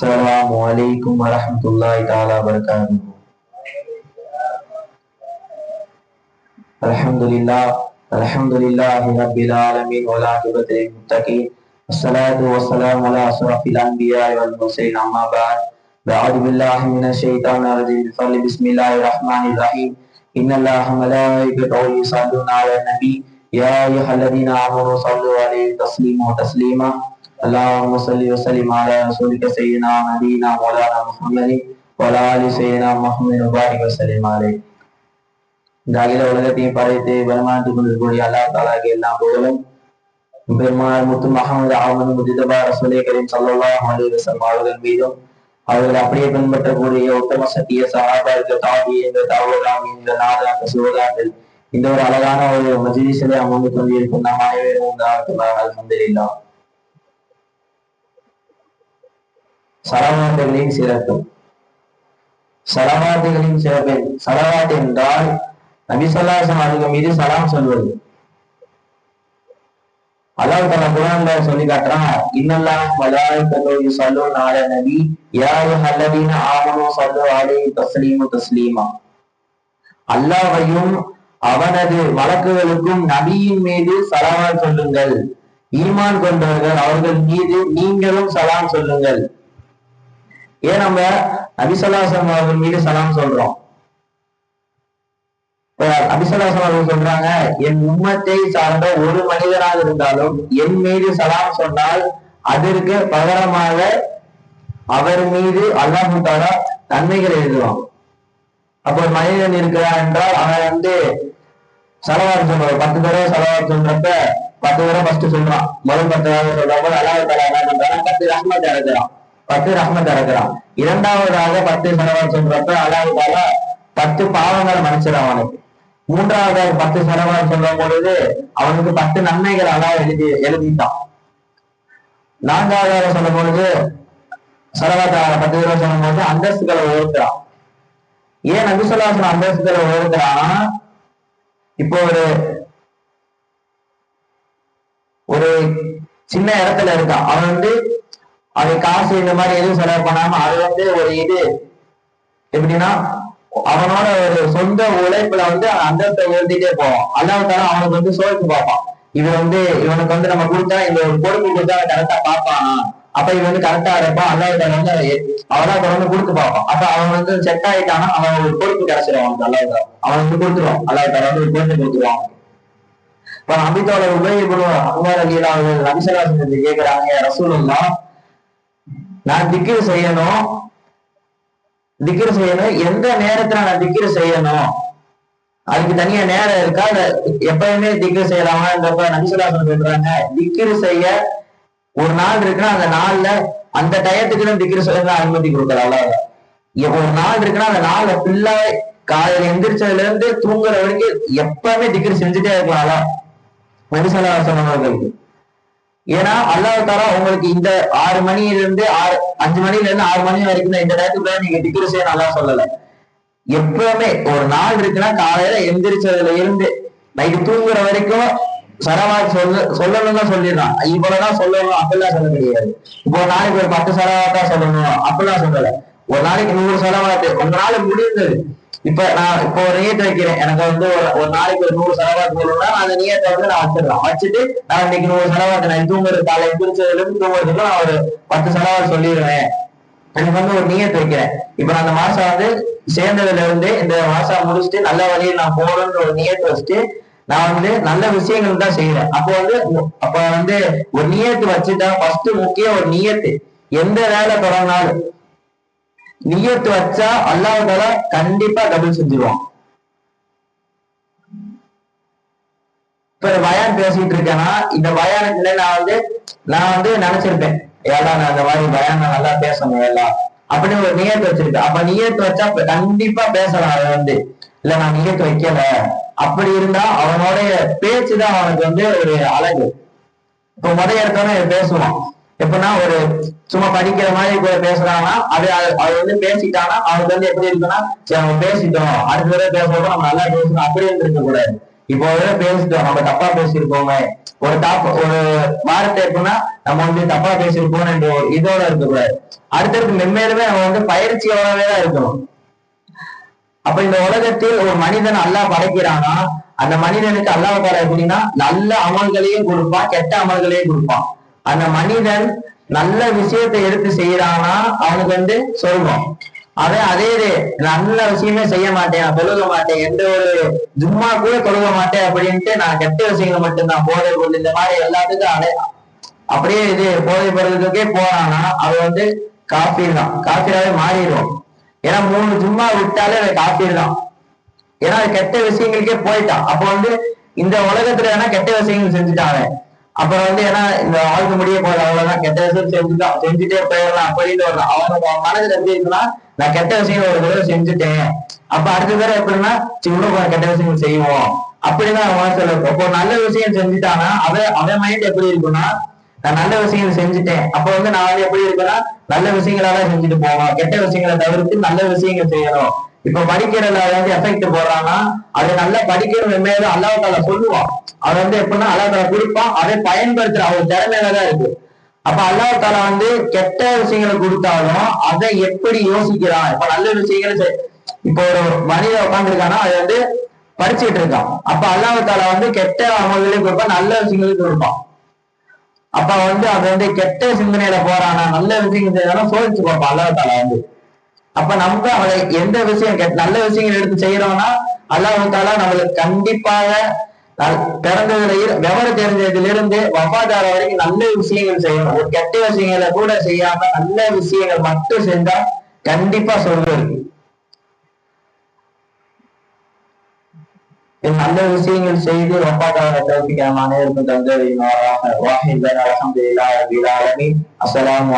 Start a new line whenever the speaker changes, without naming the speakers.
السلام عليكم ورحمة الله تعالى وبركاته. الحمد لله الحمد لله رب العالمين والعاقبة للمتقين. الصلاة والسلام على أشرف الأنبياء والمرسلين أما بعد. أعوذ بالله من الشيطان الرجيم. بفضل بسم الله الرحمن الرحيم. إن الله ملائكته يصلون على النبي. يا أيها الذين آمنوا صلوا عليه تسليما وتسليما. اللهم صل وسلم على رسولك سيدنا نبينا مولانا محمد وعلى آل سيدنا محمد وبارك وسلم عليه இந்த அகில உலகத்தையும் படைத்து வருமானத்துக் கொண்டிருக்கக்கூடிய அல்லா தாலாக்கு எல்லாம் புகழும் பெருமாள் முத்து மகமது அகமது முதிதபா ரசூலை கரீம் சல்லல்லாஹு அலைஹி வஸல்லம் அவர்கள் மீதும் அவர்கள் அப்படியே பின்பற்றக்கூடிய உத்தம சத்திய சகாபார்கள் தாபியங்கள் தாவூராமியங்கள் நாதாக்கள் சிவகாக்கள் இந்த ஒரு அழகான ஒரு மஜிலிசிலே அமர்ந்து கொண்டிருக்கும் நம் அனைவரும் உண்டாகட்டும் அல்ஹம்துலில்லாஹ் சலவாத்துகளின் சிறப்பு சலவாத்துகளின் சிறப்பு சலவாத் என்றால் நபிசல்லாசன் அவர்கள் மீது சலாம் சொல்வது. அல்லாஹ் தன குரான்ல சொல்லி காட்டுறான் இன்னல்லாம் மலாய்க்கத்தோ யுசல்லு நால நபி யா அய்யுஹல்லதீன ஆமனு ஸல்லு அலை தஸ்லீமு தஸ்லீமா. அல்லாவையும் அவனது வழக்குகளுக்கும் நபியின் மீது சலாம் சொல்லுங்கள். ஈமான் கொண்டவர்கள் அவர்கள் மீது நீங்களும் சலாம் சொல்லுங்கள். ஏன் நம்ம நபிசல்லாசம் அவர்கள் மீது சலாம் சொல்றோம்? அபிசலாசம் அவர்கள் சொல்றாங்க என் உம்மத்தை சார்ந்த ஒரு மனிதனாக இருந்தாலும் என் மீது சலாம் சொன்னால் அதற்கு பகரமாக அவர் மீது அல்லாஹு தாலா நன்மைகள் எழுதுவான். அப்போ ஒரு மனிதன் இருக்கிறான் என்றால் அவன் வந்து செலவாறு சொல்றான். பத்து தடவை செலவாறு சொல்றப்ப பத்து தடவை ஃபர்ஸ்ட் சொல்றான். முதல் பத்து தடவை சொல்றப்ப அல்லாஹு தாலா என்ன பண்றான்? பத்து ரஹ்மத் எழுதுறான் பத்து ரஹ்மத் இறக்குறான் இரண்டாவதாக பத்து செலவாறு சொல்றப்ப அல்லாஹு தாலா பத்து பாவங்கள் மன்னிச்சிடும் அவனுக்கு. மூன்றாவது பத்து சரவணம் சொல்லும் பொழுது அவனுக்கு பத்து நன்மைகள் அல்லாஹ் எழுதி எழுதிட்டான். நான்காவதாக சொல்லும் பொழுது செலவாத்த பத்து தடவை சொல்லும் பொழுது அந்தஸ்துகளை உயர்த்துறான். ஏன் நபிசுல்லாசன் அந்தஸ்துகளை உயர்த்துறான் இப்போ ஒரு ஒரு சின்ன இடத்துல இருக்கான். அவன் வந்து அது காசு இந்த மாதிரி எதுவும் செலவு பண்ணாம அது வந்து ஒரு இது. எப்படின்னா அவனோட ஒரு சொந்த உழைப்புல வந்து அவன் அந்தஸ்தை உயர்த்திட்டே போவான். அல்லாவிட்டாலும் அவனுக்கு வந்து சோழ்த்து பார்ப்பான். இது வந்து இவனுக்கு வந்து நம்ம கொடுத்தா இந்த ஒரு பொறுப்பு கொடுத்தா அவன் கரெக்டா பார்ப்பானா? அப்ப இவன் வந்து கரெக்டா இருப்பான். அல்லாவிட்டால வந்து அவனா தொடர்ந்து கொடுத்து பார்ப்பான். அப்ப அவன் வந்து செட் ஆயிட்டானா அவன் ஒரு பொறுப்பு கிடைச்சிடும் அவனுக்கு அல்லாவிட்டால அவன் வந்து கொடுத்துருவான். அல்லாவிட்டால வந்து ஒரு பொறுப்பு கொடுத்துருவான் இப்ப அமிதோட உபயோகப்படுவோம் அகுமார் அலியில் அவர்கள் நபிசராசன் கேட்கிறாங்க தான் நான் திக்கிர் செய்யணும். திக்கிர் செய்யணும். எந்த நேரத்துல நான் திக்கிர் செய்யணும்? அதுக்கு தனியா நேரம் இருக்கா? எப்பயுமே திக்கிர் செய்யலாமான்றப்ப நபிசுல்லாசன் சொல்றாங்க திக்கிர் செய்ய ஒரு நாள் இருக்குன்னா அந்த நாள்ல அந்த டயத்துக்குன்னு திக்கிர் செய்ய அனுமதி கொடுக்குற அவ்வளவுதான் ஒரு நாள் இருக்குன்னா அந்த நாள்ல ஃபுல்லா காலையில எந்திரிச்சதுல இருந்து தூங்குற வரைக்கும் எப்பவுமே திக்கிர் செஞ்சுட்டே இருக்கலாம் நபிசல்லாசன் அவர்களுக்கு. ஏன்னா அல்லாஹ் தாரா உங்களுக்கு இந்த ஆறு மணில இருந்து ஆறு அஞ்சு மணில இருந்து ஆறு மணி வரைக்கும் இந்த நேரத்துக்குள்ள நீங்க டிகிரி செய்ய நல்லா சொல்லல. எப்பவுமே ஒரு நாள் இருக்குன்னா காலையில எந்திரிச்சதுல இருந்து நைட்டு தூங்குற வரைக்கும் சரவா சொல்ல சொல்லணும் தான் சொல்லிடுறான். இவ்வளவுதான் சொல்லணும் அப்படிலாம் சொல்ல கிடையாது இப்போ ஒரு நாளைக்கு ஒரு பத்து சரவாத்தா சொல்லணும் அப்படிலாம் சொல்லல. ஒரு நாளைக்கு நூறு சரவாத்து ஒரு நாளைக்கு முடிந்தது. இப்ப நான் இப்போ ஒரு நியத்தை வைக்கிறேன். எனக்கு வந்து ஒரு ஒரு நாளைக்கு ஒரு நூறு செலவாக்கு போடணும்னா அந்த நியத்தை வந்து நான் வச்சிடலாம் வச்சுட்டு நான் இன்னைக்கு நூறு செலவாக்கு நான் தூங்குறது காலை எந்திரிச்சதுல இருந்து தூங்குறதுக்கு நான் ஒரு பத்து செலவாக சொல்லிடுவேன். எனக்கு வந்து ஒரு நியத்தை வைக்கிறேன். இப்ப நான் அந்த மாசம் வந்து சேர்ந்ததுல இருந்து இந்த மாசம் முடிச்சுட்டு நல்ல வழியில் நான் போகணும்னு ஒரு நியத்தை வச்சுட்டு நான் வந்து நல்ல விஷயங்கள் தான் செய்யறேன் அப்போ வந்து அப்ப வந்து ஒரு நியத்து வச்சுட்டா ஃபர்ஸ்ட் முக்கியம் ஒரு நியத்து. எந்த வேலை தொடங்கினாலும் நியத்து வச்சா அல்லாஹால கண்டிப்பா டபுள் செஞ்சிருவான். இப்ப பயான் பேசிட்டு இருக்கேன்னா இந்த பயானத்துல நான் வந்து நான் வந்து நினைச்சிருப்பேன் ஏடா நான் அந்த மாதிரி பயான் நல்லா பேசணும் எல்லாம் அப்படின்னு ஒரு நியத்து வச்சிருக்கேன் அப்ப நியத்து வச்சா கண்டிப்பா பேசலாம் அதை வந்து. இல்ல நான் நியத்து வைக்கல. அப்படி இருந்தா அவனோட பேச்சுதான் அவனுக்கு வந்து ஒரு அழகு. இப்ப முதல் எடுத்தோன்னே பேசுவான். எப்படின்னா ஒரு சும்மா படிக்கிற மாதிரி கூட பேசுறாங்கன்னா அது அது வந்து பேசிட்டானா அவனுக்கு வந்து எப்படி இருக்குன்னா அவன் பேசிட்டோம். அடுத்த தடவை பேசுறப்ப நம்ம நல்லா பேசணும். அப்படி இருந்திருக்க கூடாது. இப்போ ஒரு பேசிட்டோம். நம்ம தப்பா பேசியிருக்கோமே. ஒரு டாப் ஒரு வார்த்தை எப்படின்னா நம்ம வந்து தப்பா பேசியிருப்போம் என்ற ஒரு இதோட இருக்கக்கூடாது அடுத்தடுத்து மென்மேலுமே நம்ம வந்து பயிற்சியோடவே தான் இருக்கணும். அப்ப இந்த உலகத்தில் ஒரு மனிதன் அல்லாஹ் படைக்கிறானா? அந்த மனிதனுக்கு அல்லாஹ் தாலா எப்படின்னா நல்ல அமல்களையும் கொடுப்பான் கெட்ட அமல்களையும் கொடுப்பான். அந்த மனிதன் நல்ல விஷயத்தை எடுத்து செய்யறானா அவனுக்கு வந்து சொல்றோம் அவன் அதே இது நல்ல விஷயமே செய்ய மாட்டேன் நான் தொழுக மாட்டேன் எந்த ஒரு ஜும்மா கூட தொழுக மாட்டேன் அப்படின்ட்டு நான் கெட்ட விஷயங்களை மட்டும்தான் போதை பொருள் இந்த மாதிரி எல்லாத்துக்கும் அடை அப்படியே இது போதை பொருளுக்கே போறானா அவன் வந்து காஃபீர் தான் காஃபீராவே மாறிடுவோம் ஏன்னா மூணு ஜும்மா விட்டாலே அவன் காஃபீர் தான். ஏன்னா அது கெட்ட விஷயங்களுக்கே போயிட்டான். அப்ப வந்து இந்த உலகத்துல வேணா கெட்ட விஷயங்கள் செஞ்சுட்டான் அப்புறம் வந்து ஏன்னா இந்த வாழ்க்கை முடிய போகுது அவ்வளவுதான். கெட்ட விஷயம் செஞ்சுட்டான் செஞ்சுட்டே போயிடலாம் அப்படின்னு ஒரு அவங்க அவன் மனதுல எப்படி இருக்குன்னா நான் கெட்ட விஷயம் ஒரு தடவை செஞ்சுட்டேன். அப்ப அடுத்த தடவை எப்படின்னா சரி, இன்னும் கெட்ட விஷயம் செய்வோம். அப்படிதான் அவன் மனசுல இருக்கும். அப்போ நல்ல விஷயம் செஞ்சுட்டானா அவன் அவன் மைண்ட் எப்படி இருக்குன்னா நான் நல்ல விஷயங்கள் செஞ்சுட்டேன். அப்ப வந்து நான் வந்து எப்படி இருக்குன்னா நல்ல விஷயங்களால செஞ்சுட்டு போவோம் கெட்ட விஷயங்களை தவிர்த்து நல்ல விஷயங்கள் செய்யணும். இப்ப படிக்கிறதுல வந்து எஃபெக்ட் போடுறான்னா அது நல்லா படிக்கணும் மேல அல்லாஹால சொல்லுவான். அவன் வந்து எப்படின்னா அல்லாஹால கொடுப்பான் அதை பயன்படுத்துற அவன் திறமையில தான் இருக்கு. அப்ப அல்லாஹால வந்து கெட்ட விஷயங்களை கொடுத்தாலும் அதை எப்படி யோசிக்கிறான்? இப்ப நல்ல விஷயங்களை செய்- இப்போ ஒரு மனித உட்காந்துருக்கானா அது வந்து படிச்சுட்டு இருக்கான். அப்ப அல்லாஹால வந்து கெட்ட அமல்களையும் கொடுப்பான் நல்ல விஷயங்களையும் கொடுப்பான். அப்ப வந்து அது வந்து கெட்ட சிந்தனையில போறானா நல்ல விஷயங்கள் செய்யறானா சோதிச்சு பார்ப்பான் அல்லாஹால வந்து. அப்ப நம்ம அவளை எந்த விஷயம் நல்ல விஷயங்கள் எடுத்து செய்யறோம்னா அல்லாஹால நம்மளுக்கு கண்டிப்பாக பிறந்ததுல விவரம் தெரிஞ்சதுல இருந்து வஃபாதார வரைக்கும் நல்ல விஷயங்கள் செய்யணும். ஒரு கெட்ட விஷயங்களை கூட செய்யாம நல்ல விஷயங்கள் மட்டும் செஞ்சா கண்டிப்பா சொல்றது நல்ல விஷயங்கள் செய்து வஃபாதார தௌபிக்கான அனைவருக்கும் தந்தரிமாராக வாஹிதன அல்ஹம்துலில்லாஹி ரபில் ஆலமீன். அஸ்ஸலாமு